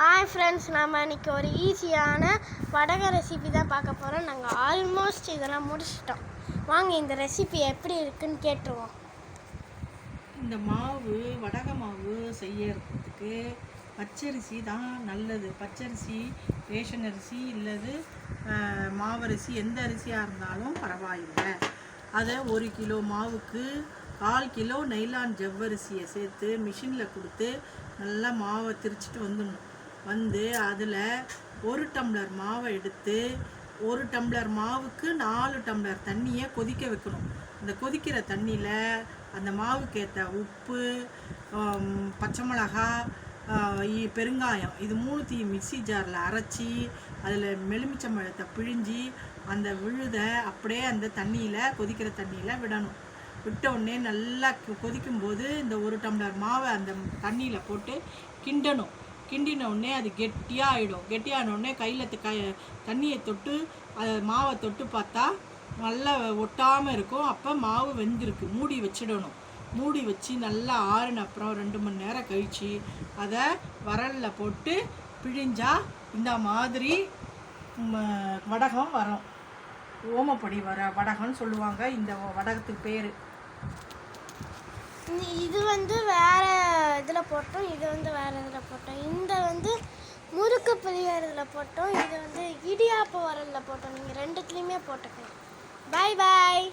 Hi friends நம்ம இன்றைக்கி ஒரு ஈஸியான வடக ரெசிபி தான் பார்க்க போகிறோம் நாங்கள் ஆல்மோஸ்ட் இதெல்லாம் முடிச்சிட்டோம். வாங்க இந்த ரெசிபி எப்படி இருக்குன்னு கேட்டுருவோம். இந்த மாவு வடக மாவு செய்யறதுக்கு பச்சரிசி தான் நல்லது. பச்சரிசி ரேஷன் அரிசி இல்லது மாவரிசி எந்த அரிசியாக இருந்தாலும் பரவாயில்லை. அதை ஒரு கிலோ மாவுக்கு கால் கிலோ நைலான் ஜவ்வரிசியை சேர்த்து மிஷினில் கொடுத்து நல்லா மாவை திரிச்சிட்டு வந்துடணும். வந்து அதில் ஒரு டம்ளர் மாவை எடுத்து ஒரு டம்ளர் மாவுக்கு நாலு டம்ளர் தண்ணியை கொதிக்க வைக்கணும். அந்த கொதிக்கிற தண்ணியில் அந்த மாவுக்கு ஏற்ற உப்பு பச்சை மிளகா பெருங்காயம் இது மூணுத்தையும் மிக்ஸி ஜாரில் அரைச்சி அதில் மெலுமிச்சம்பழத்தை பிழிஞ்சி அந்த விழுதை அப்படியே அந்த தண்ணியில் கொதிக்கிற தண்ணியில் விடணும். விட்ட உடனே நல்லா கொதிக்கும்போது இந்த ஒரு டம்ளர் மாவை அந்த தண்ணியில் போட்டு கிண்டணும். கிண்டின உடனே அது கெட்டியாக ஆகிடும் கெட்டியான உடனே கையில் க தண்ணியை தொட்டு அதை மாவை தொட்டு பார்த்தா நல்லா ஒட்டாமல் இருக்கும். அப்போ மாவு வெந்திருக்கு. மூடி வச்சிடணும். மூடி வச்சு நல்லா ஆறுன அப்புறம் ரெண்டு மணி நேரம் கழித்து அதை வரலில் போட்டு பிழிஞ்சா இந்த மாதிரி வடகம் வரும். ஓமப்படி வர வடகம்னு சொல்லுவாங்க. இந்த வடகத்துக்கு பேர். இது வந்து வேற இதில் போட்டோம். இது வந்து வேற இதில் போட்டோம். முறுக்கு புளியறதில் போட்டோம். இது வந்து இடியாப்ப வரலில் போட்டோம். நீங்கள் ரெண்டுத்துலேயுமே போட்டுக்கலாம் பாய் பாய்